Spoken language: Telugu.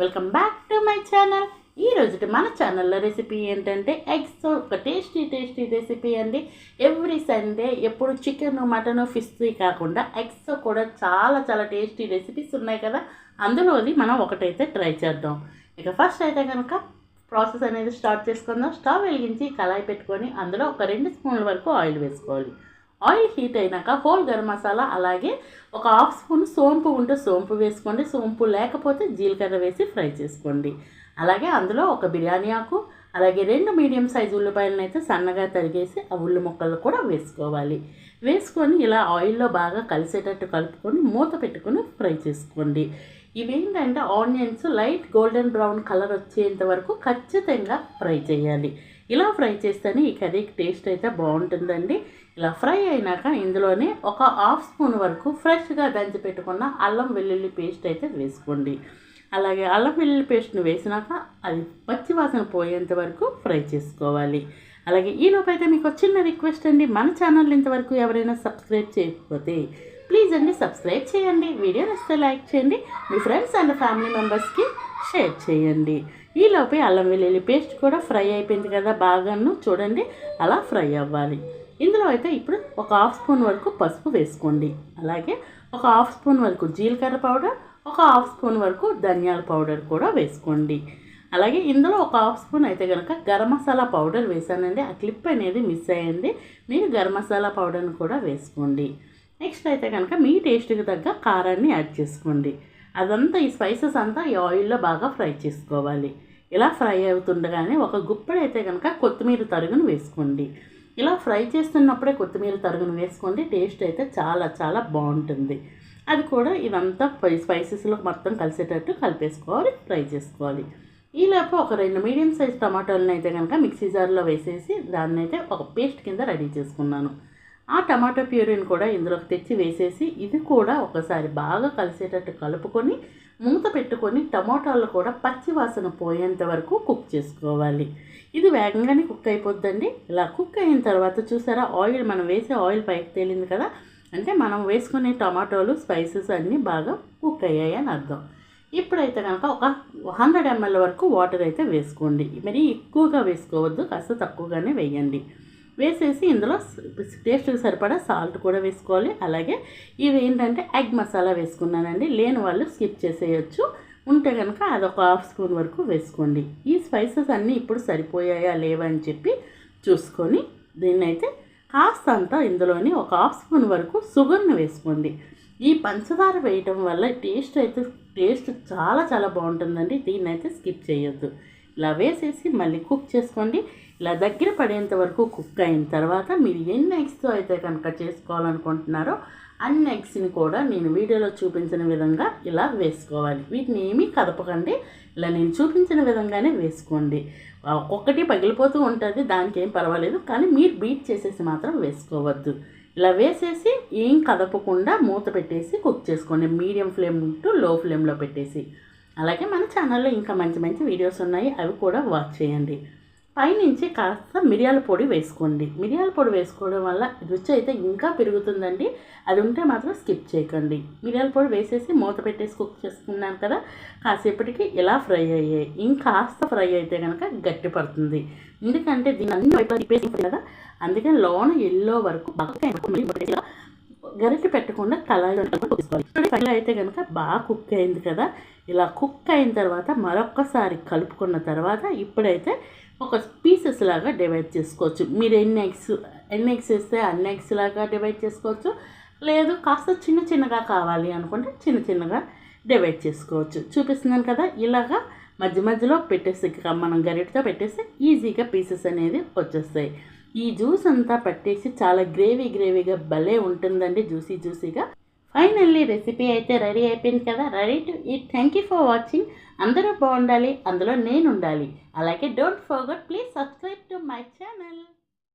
Welcome back to my channel ఈ రోజు మన ఛానల్లో రెసిపీ ఏంటంటే ఎగ్స్ ఒక టేస్టీ టేస్టీ రెసిపీ అండి. ఎవ్రీ సండే ఎప్పుడు చికెన్ మటన్ ఫిష్ కాకుండా ఎగ్స్ కూడా చాలా చాలా టేస్టీ రెసిపీస్ ఉన్నాయి కదా. అందులోది మనం ఒకటైతే ట్రై చేద్దాం. ఇక ఫస్ట్ అయితే కనుక ప్రాసెస్ అనేది స్టార్ట్ చేసుకుందాం. స్టవ్ వెలిగించి కళాయి పెట్టుకొని అందులో ఒక రెండు స్పూన్ల వరకు ఆయిల్ వేసుకోవాలి. ఆయిల్ హీట్ అయినాక హోల్ గరం మసాలా అలాగే ఒక హాఫ్ స్పూన్ సోంపు ఉంటే సోంపు వేసుకోండి. సోంపు లేకపోతే జీలకర్ర వేసి ఫ్రై చేసుకోండి. అలాగే అందులో ఒక బిర్యానీ ఆకు అలాగే రెండు మీడియం సైజు ఉల్లిపాయలను అయితే సన్నగా తరిగేసి ఆ ఉల్లి ముక్కలు కూడా వేసుకోవాలి. వేసుకొని ఇలా ఆయిల్లో బాగా కలిసేటట్టు కలుపుకొని మూత పెట్టుకొని ఫ్రై చేసుకోండి. ఇవేంటంటే onions light golden brown colour వచ్చేంత వరకు ఖచ్చితంగా ఫ్రై చేయాలి. ఇలా ఫ్రై చేస్తేనే ఈ కర్రీకి టేస్ట్ అయితే బాగుంటుందండి. ఇలా ఫ్రై అయినాక ఇందులోనే ఒక హాఫ్ స్పూన్ వరకు ఫ్రెష్గా దంచి పెట్టుకున్న అల్లం వెల్లుల్లి పేస్ట్ అయితే వేసుకోండి. అలాగే అల్లం వెల్లుల్లి పేస్ట్ని వేసినాక అది పచ్చి వాసన పోయేంత వరకు ఫ్రై చేసుకోవాలి. అలాగే ఈలోపు అయితే మీకు చిన్న రిక్వెస్ట్ అండి. మన ఛానల్ ఇంతవరకు ఎవరైనా సబ్స్క్రైబ్ చేయకపోతే ప్లీజ్ అండి సబ్స్క్రైబ్ చేయండి. వీడియో నచ్చితే లైక్ చేయండి. మీ ఫ్రెండ్స్ అండ్ ఫ్యామిలీ మెంబర్స్కి షేర్ చేయండి. ఈలోపే అల్లం వెల్లుల్లి పేస్ట్ కూడా ఫ్రై అయిపోయింది కదా బాగాను చూడండి అలా ఫ్రై అవ్వాలి. ఇందులో అయితే ఇప్పుడు ఒక హాఫ్ స్పూన్ వరకు పసుపు వేసుకోండి. అలాగే ఒక హాఫ్ స్పూన్ వరకు జీలకర్ర పౌడర్ ఒక హాఫ్ స్పూన్ వరకు ధనియాల పౌడర్ కూడా వేసుకోండి. అలాగే ఇందులో ఒక హాఫ్ స్పూన్ అయితే కనుక గరం మసాలా పౌడర్ వేసానండి. ఆ క్లిప్ అనేది మిస్ అయ్యింది. మీరు గరం మసాలా పౌడర్ని కూడా వేసుకోండి. నెక్స్ట్ అయితే కనుక మీ టేస్ట్కి తగ్గ కారాన్ని యాడ్ చేసుకోండి. అదంతా ఈ స్పైసెస్ అంతా ఈ ఆయిల్లో బాగా ఫ్రై చేసుకోవాలి. ఇలా ఫ్రై అవుతుండగానే ఒక గుప్పెడైతే కనుక కొత్తిమీర తరుగును వేసుకోండి. ఇలా ఫ్రై చేస్తున్నప్పుడే కొత్తిమీర తరుగును వేసుకోండి. టేస్ట్ అయితే చాలా చాలా బాగుంటుంది. అది కూడా ఇదంతా స్పైసెస్లో మొత్తం కలిసేటట్టు కలిపేసుకోవాలి ఫ్రై చేసుకోవాలి. ఈలోపు ఒక రెండు మీడియం సైజ్ టమాటోలను అయితే కనుక మిక్సీ జార్లో వేసేసి దాన్ని అయితే ఒక పేస్ట్ కింద రెడీ చేసుకున్నాను. ఆ టమాటో ప్యూరీని కూడా ఇందులోకి తెచ్చి వేసేసి ఇది కూడా ఒకసారి బాగా కలిసేటట్టు కలుపుకొని మూత పెట్టుకొని టమాటాలు కూడా పచ్చి వాసన పోయేంత వరకు కుక్ చేసుకోవాలి. ఇది వేగంగానే కుక్ అయిపోద్దండి. ఇలా కుక్ అయిన తర్వాత చూసారా ఆయిల్ మనం వేసే ఆయిల్ పైకి తేలింది కదా? అంటే మనం వేసుకునే టమాటోలు స్పైసెస్ అన్నీ బాగా కుక్ అయ్యాయి అని అర్థం. ఇప్పుడైతే కనుక ఒక హండ్రెడ్ ఎంఎల్ వరకు వాటర్ అయితే వేసుకోండి. మరి ఎక్కువగా వేసుకోవద్దు కాస్త తక్కువగానే వేయండి. వేసేసి ఇందులో టేస్ట్కి సరిపడా సాల్ట్ కూడా వేసుకోవాలి. అలాగే ఇవి ఏంటంటే ఎగ్ మసాలా వేసుకున్నానండి. లేని వాళ్ళు స్కిప్ చేసేయచ్చు. ఉంటే కనుక అదొక హాఫ్ స్పూన్ వరకు వేసుకోండి. ఈ స్పైసెస్ అన్నీ ఇప్పుడు సరిపోయాయా లేవా అని చెప్పి చూసుకొని దీన్నైతే కాస్త అంతా ఇందులోని ఒక హాఫ్ స్పూన్ వరకు షుగర్ని వేసుకోండి. ఈ పంచదార వేయటం వల్ల టేస్ట్ అయితే టేస్ట్ చాలా చాలా బాగుంటుందండి. దీన్ని అయితే స్కిప్ చేయొద్దు. ఇలా వేసేసి మళ్ళీ కుక్ చేసుకోండి. ఇలా దగ్గర పడేంత వరకు కుక్ అయిన తర్వాత మీరు ఎన్ని ఎగ్స్తో అయితే కనుక చేసుకోవాలనుకుంటున్నారో అన్ని ఎగ్స్ని కూడా నేను వీడియోలో చూపించిన విధంగా ఇలా వేసుకోవాలి. వీటిని ఏమీ కదపకండి. ఇలా నేను చూపించిన విధంగానే వేసుకోండి. ఒక్కొక్కటి పగిలిపోతూ ఉంటుంది దానికి ఏం పర్వాలేదు. కానీ మీరు బీట్ చేసేసి మాత్రం వేసుకోవద్దు. ఇలా వేసేసి ఏం కదపకుండా మూత పెట్టేసి కుక్ చేసుకోండి. మీడియం ఫ్లేమ్ టు లో ఫ్లేమ్లో పెట్టేసి. అలాగే మన ఛానల్లో ఇంకా మంచి మంచి వీడియోస్ ఉన్నాయి అవి కూడా వాచ్ చేయండి. పైనుంచి కాస్త మిరియాల పొడి వేసుకోండి. మిరియాల పొడి వేసుకోవడం వల్ల రుచి అయితే ఇంకా పెరుగుతుందండి. అది ఉంటే మాత్రం స్కిప్ చేయకండి. మిరియాల పొడి వేసేసి మూత పెట్టేసి కుక్ చేసుకున్నాను కదా కాసేపటికి ఇలా ఫ్రై అయ్యాయి. ఇంకాస్త ఫ్రై అయితే కనుక గట్టి పడుతుంది. ఎందుకంటే దీన్ని అన్ని వైపు కదా అందుకని లోన ఎల్లో వరకు బాగా గరిటె పెట్టకుండా కళాయిలో తీసుకోవాలి కళాయి అయితే కనుక బాగా కుక్ అయింది కదా. ఇలా కుక్ అయిన తర్వాత మరొక్కసారి కలుపుకున్న తర్వాత ఇప్పుడైతే ఒక పీసెస్ లాగా డివైడ్ చేసుకోవచ్చు. మీరు ఎన్ని ఎగ్స్ ఎన్ని ఎగ్స్ వేస్తే అన్ని ఎగ్స్ లాగా డివైడ్ చేసుకోవచ్చు? లేదు కాస్త చిన్న చిన్నగా కావాలి అనుకుంటే చిన్న చిన్నగా డివైడ్ చేసుకోవచ్చు. చూపిస్తున్నాను కదా ఇలాగా మధ్య మధ్యలో పెట్టేసి మనం గరిటతో పెట్టేస్తే ఈజీగా పీసెస్ అనేది వచ్చేస్తాయి. ఈ జ్యూస్ అంతా పట్టేసి చాలా గ్రేవీ గ్రేవీగా భలే ఉంటుందండి జ్యూసీ జ్యూసీగా. ఫైనల్లీ రెసిపీ అయితే రెడీ అయిపోయింది కదా. రెడీ టు ఈ థ్యాంక్ యూ ఫర్ వాచింగ్ అందరూ బాగుండాలి అందులో నేను ఉండాలి అలాగే don't forget please subscribe to my channel